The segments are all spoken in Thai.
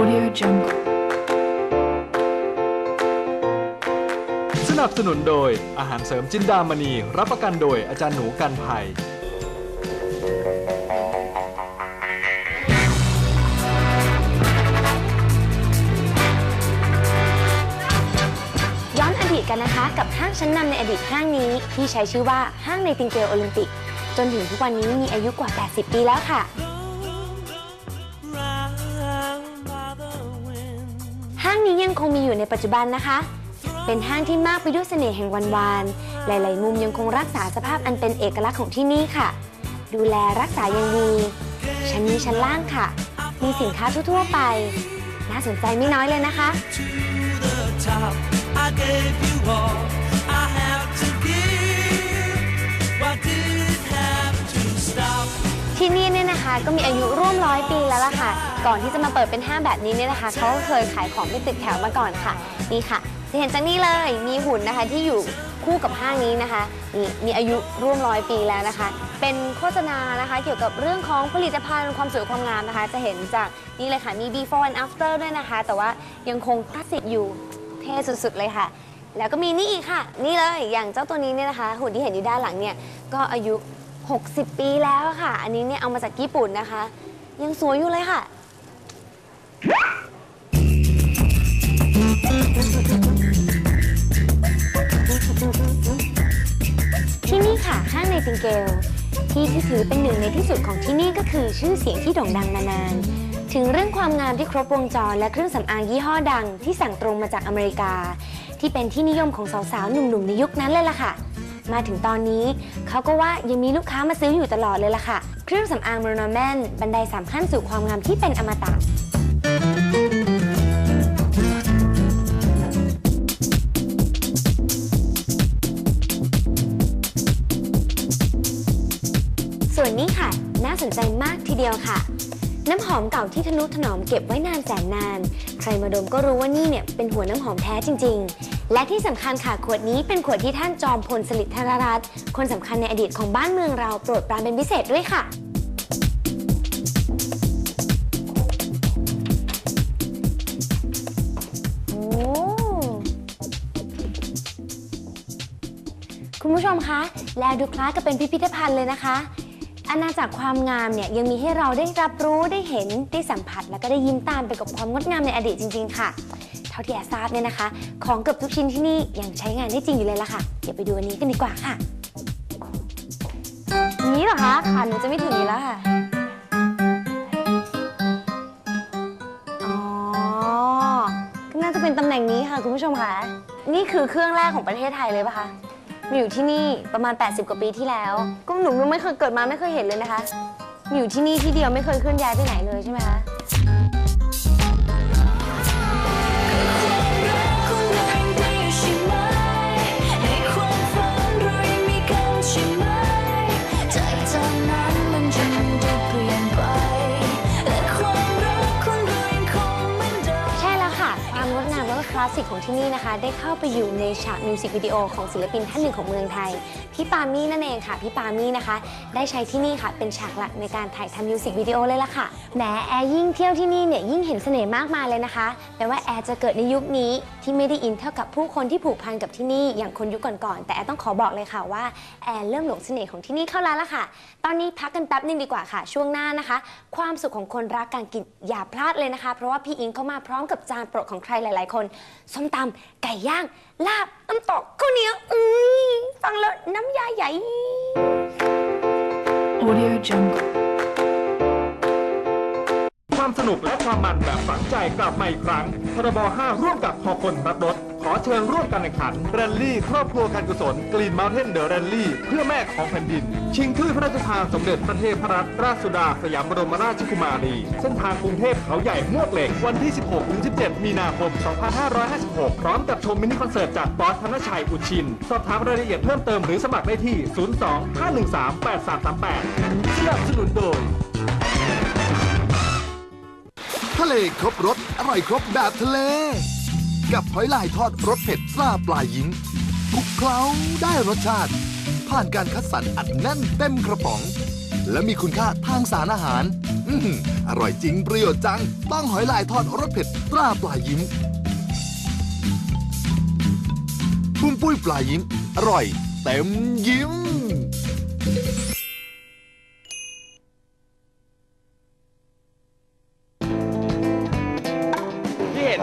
Audio Jungle. สนับสนุนโดยอาหารเสริมจินดามณี รับประกันโดยอาจารย์หนูกันภัย ย้อนอดีตกันนะคะ กับห้างชั้นนำในอดีตห้างนี้ที่ใช้ชื่อว่าห้างในติงเกลโอลิมปิก จนถึงทุกวันนี้มีอายุกว่า 80 ปีแล้วค่ะางนี้ยังคงมีอยู่ในปัจจุบันนะคะ เป็นห้างที่มากไปด้วยเสน่ห์แห่งวันวาน หลาย ๆ มุมยังคงรักษาสภาพอันเป็นเอกลักษณ์ของที่นี่ค่ะ ดูแลรักษาอย่างดี ชั้นนี้ชั้นล่างค่ะ มีสินค้าทั่ว ๆ ไป น่าสนใจไม่น้อยเลยนะคะ I have to give. Why did it have to stop? ที่นี่เนี่ยนะคะก็มีอายุร่วมร้อยปีแล้วล่ะค่ะ ก่อนที่จะมาเปิดเป็นห้างแบบนี้เนี่ยนะคะเขาก็เคยขายของเป็นตึกแถวมาก่อนค่ะ นี่ค่ะ จะเห็นจากนี่เลยมีหุ่นนะคะที่อยู่คู่กับห้างนี้นะคะนี่มีอายุร่วมร้อยปีแล้วนะคะ เป็นโฆษณานะคะ เกี่ยวกับเรื่องของผลิตภัณฑ์ความสวยความงามนะคะ จะเห็นจากนี่เลยค่ะมี before and after ด้วยนะคะ แต่ว่ายังคงคลาสสิกอยู่เท่สุดๆเลยค่ะ แล้วก็มีนี่อีกค่ะ นี่เลยอย่างเจ้าตัวนี้เนี่ยนะคะ หุ่นที่เห็นอยู่ด้านหลังเนี่ยก็อายุ 60 ปีแล้วค่ะ อันนี้เนี่ยเอามาจากญี่ปุ่นนะคะ ยังสวยอยู่เลยค่ะ ที่นี่ค่ะห้างในติงเกล ที่ที่ถือเป็นหนึ่งในที่สุดของที่นี่ก็คือชื่อเสียงที่โด่งดังมานาน ถึงเรื่องความงามที่ครบวงจรและเครื่องสำอางยี่ห้อดังที่สั่งตรงมาจากอเมริกา ที่เป็นที่นิยมของสาวๆหนุ่มๆในยุคนั้นเลยล่ะค่ะ มาถึงตอนนี้ เขาก็ว่ายังมีลูกค้ามาซื้ออยู่ตลอดเลยล่ะค่ะ เครื่องสำอางมรนแมนบันไดสามขั้นสู่ความงามที่เป็นอมตะส่วนนี้ค่ะ น่าสนใจมากทีเดียวค่ะ น้ำหอมเก่าที่ทนุถนอมเก็บไว้นานแสนนาน ใครมาดมก็รู้ว่านี่เนี่ยเป็นหัวน้ำหอมแท้จริง ๆ และที่สำคัญค่ะขวดนี้เป็นขวดที่ท่านจอมพลสฤษดิ์ธนรัตน์คนสำคัญในอดีตของบ้านเมืองเราโปรดปรานเป็นพิเศษด้วยค่ะโอ้คุณผู้ชมคะแลดูคล้ายกับเป็นพิพิธภัณฑ์เลยนะคะอาณาจักรความงามเนี่ยยังมีให้เราได้รับรู้ได้เห็นได้สัมผัส แล้วก็ได้ยิ้มตามไปกับความงดงามในอดีตจริง ๆ ค่ะ ท่าที่แอทราบเนี่ยนะคะ ของเกือบทุกชิ้นที่นี่ยังใช้งานได้จริงอยู่เลยล่ะค่ะ เดี๋ยวไปดูอันนี้กันดีกว่าค่ะ นี้เหรอคะค่ะหนูจะไม่ถึงนี้แล้วค่ะ อ๋อ ก็น่าจะเป็นตำแหน่งนี้ค่ะคุณผู้ชมค่ะ นี่คือเครื่องแรกของประเทศไทยเลยปะคะ มีอยู่ที่นี่ประมาณ 80 กว่าปีที่แล้ว ก็หนูยังไม่เคยเกิดมาไม่เคยเห็นเลยนะคะ มีอยู่ที่นี่ที่เดียวไม่เคยเคลื่อนย้ายไปไหนเลยใช่ไหมคะ ละคลาสสิกของที่นี่นะคะ ได้เข้าไปอยู่ในฉากมิวสิกวิดีโอของศิลปินท่านหนึ่งของเมืองไทย พี่ปามี่นั่นเองค่ะ พี่ปามี่นะคะ ได้ใช้ที่นี่ค่ะเป็นฉากหลักในการถ่ายทำมิวสิกวิดีโอเลยล่ะค่ะ แหมแอร์ยิ่งเที่ยวที่นี่เนี่ยยิ่งเห็นเสน่ห์มากมายเลยนะคะแม้ว่าแอร์จะเกิดในยุคนี้ที่ไม่ได้อินเท่ากับผู้คนที่ผูกพันกับที่นี่อย่างคนยุคก่อนๆ แต่แอร์ต้องขอบอกเลยค่ะว่าแอร์เริ่มหลงเสน่ห์ของที่นี่เข้าแล้วล่ะค่ะ ตอนนี้พักกันแป๊บนึงดีกว่าค่ะ ช่วงหน้านะคะ ความสุขของคนรักการกินอย่าพลาดเลยนะคะ เพราะว่าพี่อิงเข้ามาพร้อมกับจานโปรดของใครหลาย ๆ คนส้มตำไก่ย่าง ลาบน้ำตกข้าวเหนียวอุ้ยฟังแล้วน้ำยาใหญ่ Audio Jungle. ความสนุกและความมันแบบฝังใจกลับมาอีกครั้งพรบ5ร่วมกับพอคนรักรถข อเชิญร่วมการแข่งขันแรลลี่ ครอบครัวการกุศลกรีนมา u เทนเดอะแรลลี่ เพื่อแม่ของแผ่นดิน ชิงถ้วยพระราชทานสมเด็จพระเทพรัตนราชสุดา สยามบรมราชกุมารี เส้นทางกรุงเทพเขาใหญ่มวกเหล็ก วันที่ 16-17 มีนาคม 2556 พร้อมกับชมมินิคอนเสิร์ตจากบอสธนชัยอุชิน สอบถามรายละเอียดเพิ่มเติมหรือสมัครได้ที่ 02-513-8338 สนับสนุนโดยทะเลครบรสอร่อยครบแบบทะเล กับหอยลายทอดรสเผ็ดซาปลายิงคลุกเคล้าได้รสชาติ ผ่านการคัดสรรอัดแน่นเต็มกระป๋อง และมีคุณค่าทางสารอาหาร อือออร่อยจริงประโยชน์จัง ต้องหอยลายทอดรสเผ็ดตราปลายิ้มปุ้มปุ้ยปลายิ้ม อร่อย เต็มยิ้ม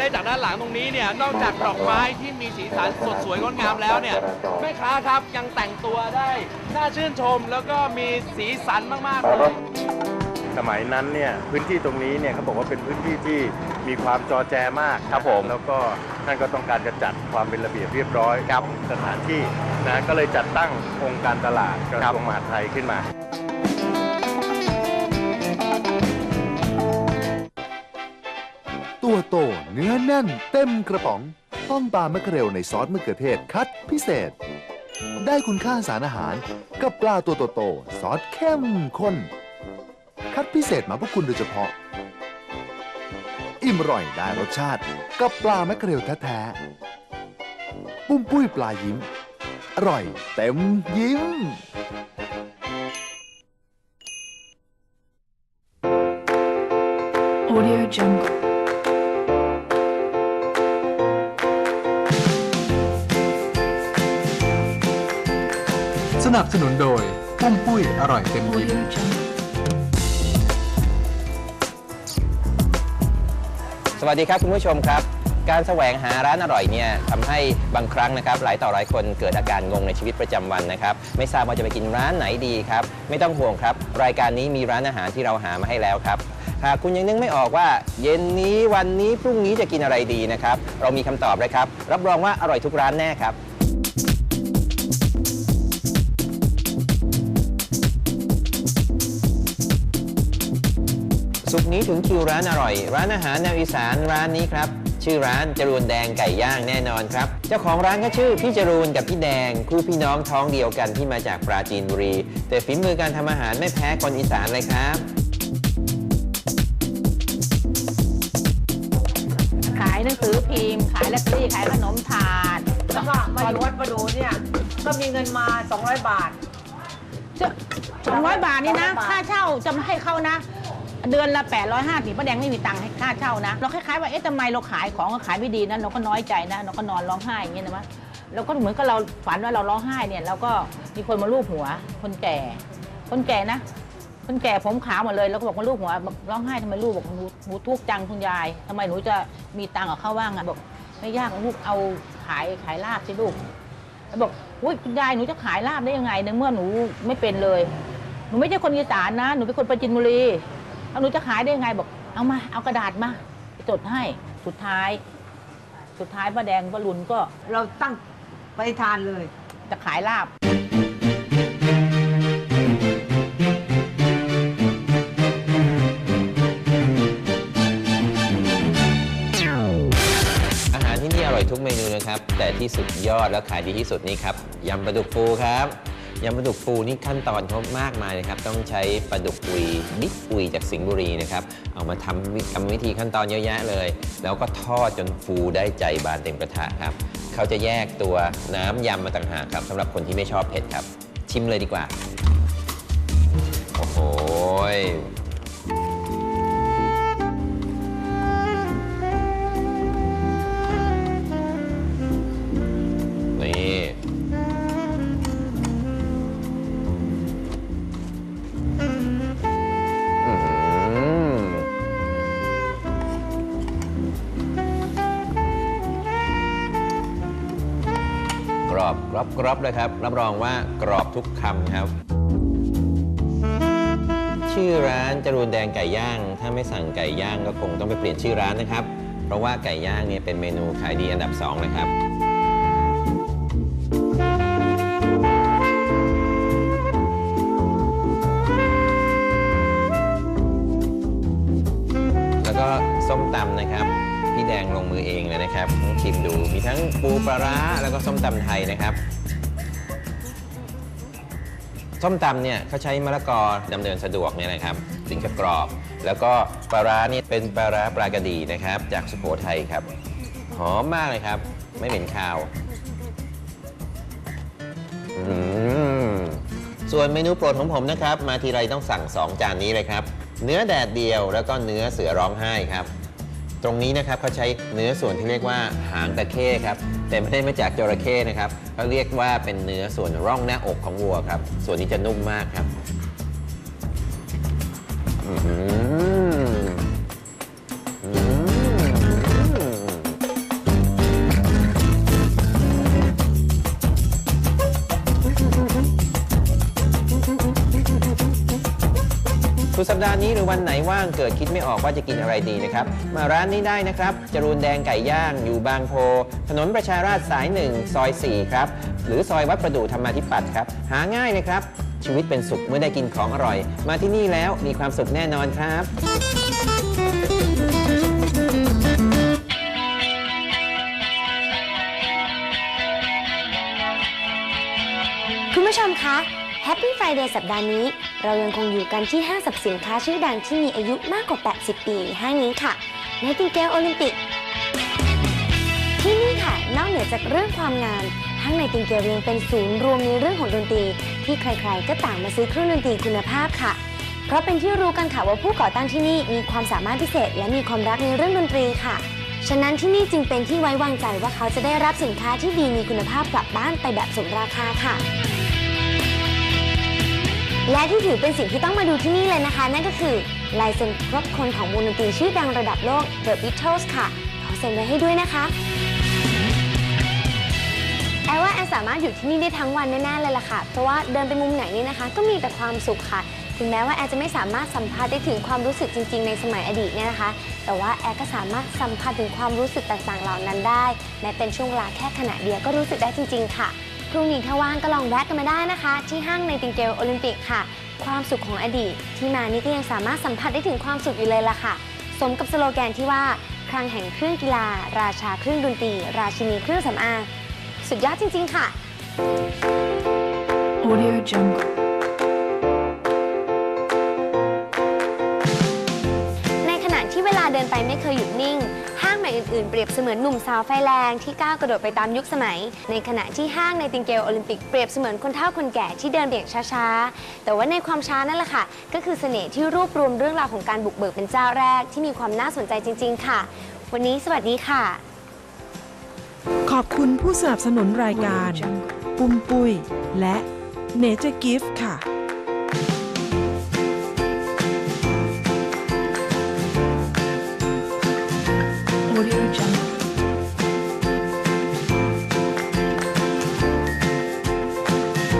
ได้จากด้านหลังตรงนี้เนี่ยนอกจากดอกไม้ที่มีสีสันสดสวยงดงามแล้วเนี่ยแม่ค้าครับยังแต่งตัวได้น่าชื่นชมแล้วก็มีสีสันมากๆเลยสมัยนั้นเนี่ยพื้นที่ตรงนี้เนี่ยเขาบอกว่าเป็นพื้นที่ที่มีความจอแจมากครับผมแล้วก็ท่านก็ต้องการจะจัดความเป็นระเบียบเรียบร้อยครับสถานที่นะก็เลยจัดตั้งองค์การตลาดกระทรวงมหาดไทยขึ้นมา ตัวโต เนื้อแน่น เต็มกระป๋อง ต้มปลามะเขือเรวในซอสมะเขือเทศคัดพิเศษ ได้คุณค่าสารอาหาร กับปลาตัวโตๆซอสเข้มข้น คัดพิเศษมาพื่อคุณโดยเฉพาะ อิ่มอร่อยได้รสชาติ กับปลามะเขือเรวแท้ๆปุ้มปุ้ยปลายิ้ม อร่อย เต็มยิ้ม Audio Jungle. นับสนุนโดยปุ้มปุ้ยอร่อยเต็มยิ้มสวัสดีครับคุณผู้ชมครับ การแสวงหาร้านอร่อยเนี่ยทำให้บางครั้งนะครับ หลายต่อหลายคนเกิดอาการงงในชีวิตประจำวันนะครับ ไม่ทราบว่าจะไปกินร้านไหนดีครับ ไม่ต้องห่วงครับ รายการนี้มีร้านอาหารที่เราหามาให้แล้วครับหากคุณยังนึกไม่ออกว่า เย็นนี้วันนี้พรุ่งนี้จะกินอะไรดีนะครับ เรามีคำตอบเลยครับ รับรองว่าอร่อยทุกร้านแน่ครับ สุกร์นี้ถึงคิวร้านอร่อย ร้านอาหารแนวอีสานร้านนี้ครับ ชื่อร้านจรูนแดงไก่ย่างแน่นอนครับ เจ้าของร้านก็ชื่อพี่จรูนกับพี่แดง คู่พี่น้องท้องเดียวกันที่มาจากปราจีนบุรี แต่ฝีมือการทำอาหารไม่แพ้คนอีสานเลยครับ ขายหนังสือพิมพ์ ขายลอตเตอรี่ขายขนมถาดแล้วก็มาอยู่วัดประดูเนี่ยก็มีเงินมา 200 บาท สองร้อยบาทนี่นะ200บาทค่าเช่าจะไม่ให้เข้านะ เดือนละ850ป้าแดงไม่มีตังค์ให้ค่าเช่านะ เราคล้ายๆว่าเอ๊ะทำไมเราขายของก็ขายไม่ดีนะเราก็น้อยใจนะเราก็นอนร้องไห้อย่างเงี้ยนะมะเราก็เหมือนกับเราฝันว่าเราร้องไห้เนี่ยเราก็มีคนมาลูบหัว คนแก่ คนแก่นะ คนแก่ผมขาวหมดเลย แล้วก็บอกมาลูบหัวบอกร้องไห้ทำไมลูกบอกหนูหนูทุกข์จังคุณยายทำไมหนูจะมีตังค์กับเขาว่างอะบอกไม่ยากลูกเอาขายขายลาบสิลูกแล้วบอกอุ้ยคุณยายหนูจะขายลาบได้ยังไงในเมื่อหนูไม่เป็นเลย หนูไม่ใช่คนอีสานนะ หนูเป็นคนประจินบุรี แล้วหนูจะขายได้ยังไงบอกเอามา เอากระดาษมาจดให้สุดท้าย สุดท้ายป้าแดงป้าลุนก็เราตั้งปฏิทานเลย จะขายลาบ อาหารที่นี่อร่อยทุกเมนูนะครับ แต่ที่สุดยอดแล้วขายดีที่สุดนี่ครับยำปลาดุกฟูครับ ยำปลาดุกฟูนี่ขั้นตอนเขามากมายเลยครับ ต้องใช้ปลาดุกอุยบิ๊กอุยจากสิงห์บุรีนะครับ เอามาทำกรรมวิธีขั้นตอนเยอะแยะเลย แล้วก็ทอดจนฟูได้ใจบานเต็มกระทะครับ เขาจะแยกตัวน้ำยำมาต่างหากครับสำหรับคนที่ไม่ชอบเผ็ดครับ ชิมเลยดีกว่า โอ้โห กรอบเลยครับ รับรองว่ากรอบทุกคำครับ ชื่อร้านจรูนแดงไก่ย่าง ถ้าไม่สั่งไก่ย่างก็คงต้องไปเปลี่ยนชื่อร้านนะครับ เพราะว่าไก่ย่างเนี่ยเป็นเมนูขายดีอันดับสองเลยครับแล้วก็ส้มตำนะครับพี่แดงลงมือเองเลยนะครับต้องชิมดูมีทั้งปูปลาร้าแล้วก็ส้มตำไทยนะครับ ส้มตำเนี่ยเขาใช้มะละกอดำเนินสะดวกเนี่ยนะครับถึงจะกรอบ แล้วก็ปลาร้านี่เป็นปลาร้าปลากระดีนะครับ จากสุโขทัยครับ หอมมากเลยครับ ไม่เหม็นคาวส่วนเมนูโปรดของผมนะครับ มาทีไรต้องสั่ง 2 จานนี้เลยครับ เนื้อแดดเดียวแล้วก็เนื้อเสือร้องไห้ครับ ตรงนี้นะครับเขาใช้เนื้อส่วนที่เรียกว่าหางตะเข้ครับแต่ไม่ได้มาจากจระเข้นะครับเขาเรียกว่าเป็นเนื้อส่วนร่องหน้าอกของวัวครับส่วนนี้จะนุ่มมากครับ อืม สุดสัปดาห์นี้หรือวันไหนว่างเกิดคิดไม่ออกว่าจะกินอะไรดีนะครับ มาร้านนี้ได้นะครับจรูนแดงไก่ย่างอยู่บางโพ ถนนประชาราษฎร์สาย 1 ซอย 4 ครับ หรือซอยวัดประดู่ธรรมาธิปัตย์ครับ หาง่ายเลยครับ ชีวิตเป็นสุขเมื่อได้กินของอร่อย มาที่นี่แล้วมีความสุขแน่นอนครับคุณผู้ชมคะ Happy Friday สัปดาห์นี้ เรายังคงอยู่กันที่ห้างสรรพสินค้าชื่อดังที่มีอายุมากกว่า 80 ปีห้างนี้ค่ะ Nightingale Olympic ที่นี่ค่ะ นอกเหนือจากเรื่องความงามห้าง Nightingale ยังเป็นศูนย์รวมในเรื่องของดนตรี ที่ใครๆ ก็ต่างมาซื้อเครื่องดนตรีคุณภาพค่ะ เพราะเป็นที่รู้กันค่ะว่าผู้ก่อตั้งที่นี่มีความสามารถพิเศษ และมีความรักในเรื่องดนตรีค่ะฉะนั้นที่นี่จึงเป็นที่ไว้วางใจว่าเขาจะได้รับสินค้าที่ดีมีคุณภาพกลับบ้านไปแบบสมราคาค่ะ และที่ถือเป็นสิ่งที่ต้องมาดูที่นี่เลยนะคะ นั่นก็คือลายเซ็นครบคนของวงดนตรีชื่อดังระดับโลก The Beatles ค่ะขอเซ็นไว้ให้ด้วยนะคะแอลว่าแอนสามารถอยู่ที่นี่ได้ทั้งวันแน่ๆเลยล่ะค่ะ เพราะว่าเดินไปมุมไหนนี่นะคะ ก็มีแต่ความสุขค่ะถึงแม้ว่าแอนจะไม่สามารถสัมผัสได้ถึงความรู้สึกจริง ๆ ในสมัยอดีตเนี่ยนะคะ แต่ว่าแอนก็สามารถสัมผัสถึงความรู้สึกต่างๆเหล่านั้นได้แม้เป็นช่วงเวลาแค่ขณะเดียวก็รู้สึกได้จริง ๆ ค่ะ พรุ่งนี้ถ้าว่างก็ลองแวะกันมาได้นะคะ ที่ห้างในติงเกลโอลิมปิกค่ะ ความสุขของอดีต ที่มานี่ก็ยังสามารถสัมผัสได้ถึงความสุขอยู่เลยล่ะค่ะ สมกับสโลแกนที่ว่าคลังแห่งเครื่องกีฬา ราชาเครื่องดนตรี ราชินีเครื่องสำอางสุดยอดจริง ๆ ค่ะ Audio Jungle. ในขณะที่เวลาเดินไปไม่เคยหยุดนิ่งห้างให ม่อื่นๆ เปรียบเสมือนหนุ่มสาวไฟแรงที่ก้าวกระโดดไปตามยุคสมัย ในขณะที่ห้างในติงเกลโอลิมปิกเปรียบเสมือนคนเฒ่าคนแก่ที่เดินเบี่ยงช้าๆ แต่ว่าในความช้านั่นแหละค่ะ ก็คือเสน่ห์ที่รวบรวมเรื่องราวของการบุกเบิกเป็นเจ้าแรกที่มีความน่าสนใจจริง ๆ ค่ะ วันนี้สวัสดีค่ะ ขอบคุณผู้สนับสนุนรายการ ปุ้มปุ้ยและเนเจอร์กิฟต์ค่ะ